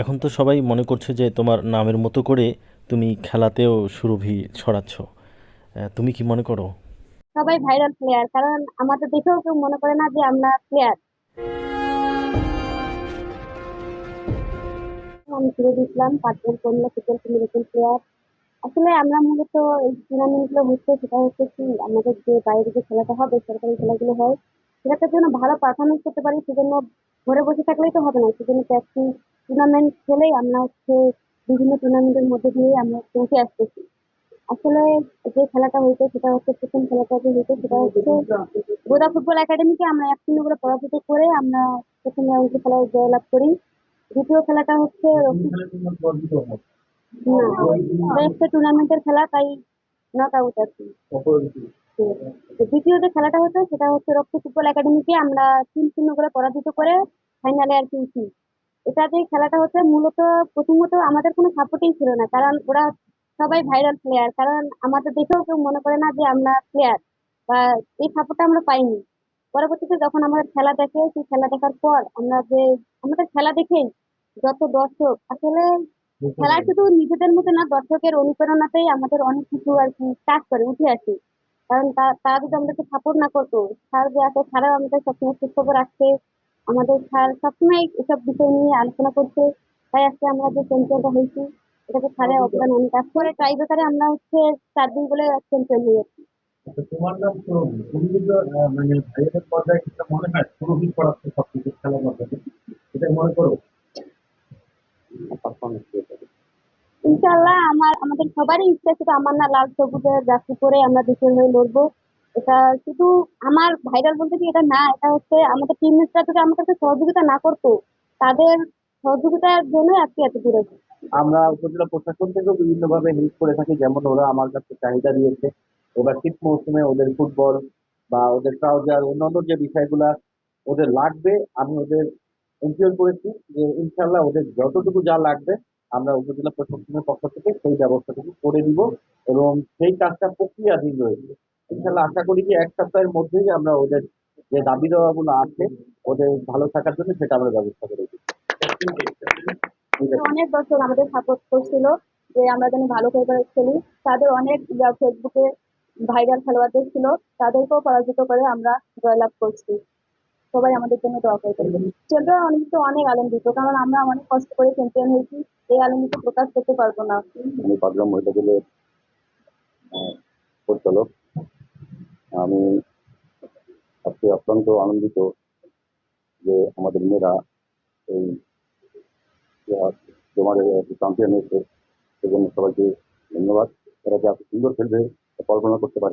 এখন তো সবাই মনে করছে যে তোমার নামের মতো করে তুমি খেলাতেও সুরভি ছড়াচ্ছ। তুমি কি মনে করো? সবাই ভাইরাল প্লেয়ার কারণ আমাদের দেখেও কেউ মনে করে না যে আমরা প্লেয়ার আমি ফিরে দিয়েছিলাম, পাঁচজন কন্যা ফুটবল মিরাকল প্লেয়ার আসলে আমরা মূলত এই টুর্নামেন্টগুলো হচ্ছে সেটা হচ্ছে কি, আমাদের যে বাইরে যে খেলাটা হবে, সরকারি খেলাগুলো হয়, সেটাতে যেন ভালো পারফরমেন্স করতে পারি, সেজন্য ঘরে বসে থাকলেই তো হবে না, সেজন্য প্র্যাকটিস টুর্নামেন্ট খেলেই আমরা হচ্ছে বিভিন্ন টুর্নামেন্টের মধ্যে দিয়ে আমরা পৌঁছে আসতেছি। আসলে যে খেলাটা হইতো সেটা হচ্ছে প্রথম খেলাটা যে হইতো সেটা হচ্ছে গোদা ফুটবল একাডেমিকে আমরা এক শূন্য করে পরাজিত করে আমরা প্রথম রাউন্ডের খেলায় জয়লাভ করি। দ্বিতীয় খেলাটা হচ্ছে টুর্নামেন্টের খেলা তাই নক আউট আর কি। তো দ্বিতীয় যে খেলাটা হতো সেটা হচ্ছে রক্ত ফুটবল একাডেমিকে আমরা তিন শূন্য করে পরাজিত করে ফাইনালে আর কি উঠি। এটা যে খেলাটা হচ্ছে মূলত প্রথমত আমাদের কোনো সাপোর্টিং ছিল না কারণ ওরা সবাই ভাইরাল প্লেয়ার কারণ আমাদের দেখেও কেউ মনে করে না যে আমরা প্লেয়ার বা এই সাপোর্টটা আমরা পাইনি। পরবর্তীতে যখন আমাদের খেলা দেখে সেই খেলা দেখার পর আমরা যে আমাদের খেলা দেখেই যত দর্শক আসলে খেলা শুধু নিজেদের মধ্যে না দর্শকের অনুপ্রেরণাতেই আমাদের অনেক কিছু আর কি কাজ করে উঠে আসে। কারণ তারা যদি আমাদেরকে সাপোর্ট না করতো স্যার যে আছে স্যারও আমাদের সবসময় সুস্থ রাখছে আমাদের স্যার সবসময় এসব বিষয় নিয়ে আলোচনা করছে। তাই আজকে আমরা যে চ্যাম্পিয়নটা হয়েছি এটাকে স্যারের অবদান অনেক কাজ করে ট্রাই বেকারে আমরা হচ্ছে চার দিন বলে চ্যাম্পিয়ন হয়ে যাচ্ছি। আচ্ছা, তোমার নাম তো মানে ভাইয়ের পর্যায়ে যেটা মনে হয় পুরোহিত পড়াচ্ছে সব কিছু খেলার মাধ্যমে এটা মনে করো? ইনশাল্লাহ আমার আমাদের সবারই ইচ্ছা শুধু আমার না লাল সবুজের জার্সি করে আমরা দেশের হয়ে লড়বো। এটা শুধু আমার ভাইরাল বলতে কি এটা না, এটা হচ্ছে আমাদের টিমমেটরা যদি আমাদেরকে সহযোগিতা না করতো, তাদের সহযোগিতার জন্য আজকে এত দূরে। আমরা উপজেলা প্রশাসন থেকেও বিভিন্নভাবে হেল্প করে থাকি, যেমন ওরা আমার কাছে চাহিদা দিয়েছে এবার শীত মৌসুমে ওদের ফুটবল বা ওদের ট্রাউজার অন্যান্য যে বিষয়গুলা ওদের লাগবে, আমি ওদের এনশিওর করেছি যে ইনশাল্লাহ ওদের যতটুকু যা লাগবে, আমরা উপজেলা প্রশাসনের পক্ষ থেকে সেই ব্যবস্থাটুকু করে দিব এবং সেই কাজটা প্রক্রিয়াধীন রয়েছে ইনশাল্লাহ আশা করি যে এক সপ্তাহের মধ্যেই আমরা ওদের যে দাবি দেওয়াগুলো আছে ওদের ভালো থাকার জন্য সেটা আমরা ব্যবস্থা করে দিই অনেক দর্শক আমাদের সাপোর্ট করছিল যে আমরা যেন ভালো করে খেলি। তাদের অনেক ফেসবুকে ভাইরাল খেলোয়াড়দের ছিল তাদেরকেও পরাজিত করে আমরা জয়লাভ করছি। সবাই আমাদের জন্য দোয়া করে দেবেন। চ্যাম্পিয়ন অনেক তো অনেক আনন্দিত কারণ আমরা অনেক কষ্ট করে চ্যাম্পিয়ন হয়েছি। এই আনন্দিত প্রকাশ করতে পারব না। আমি পাগলাম মহিলাগুলোর পরিচালক আমি আজকে অত্যন্ত আনন্দিত যে আমাদের মেয়েরা এই তোমার চ্যাম্পিয়ন হয়েছে সেজন্য সবাইকে ধন্যবাদ। এরা যে এত সুন্দর খেলবে কল্পনা করতে পারে।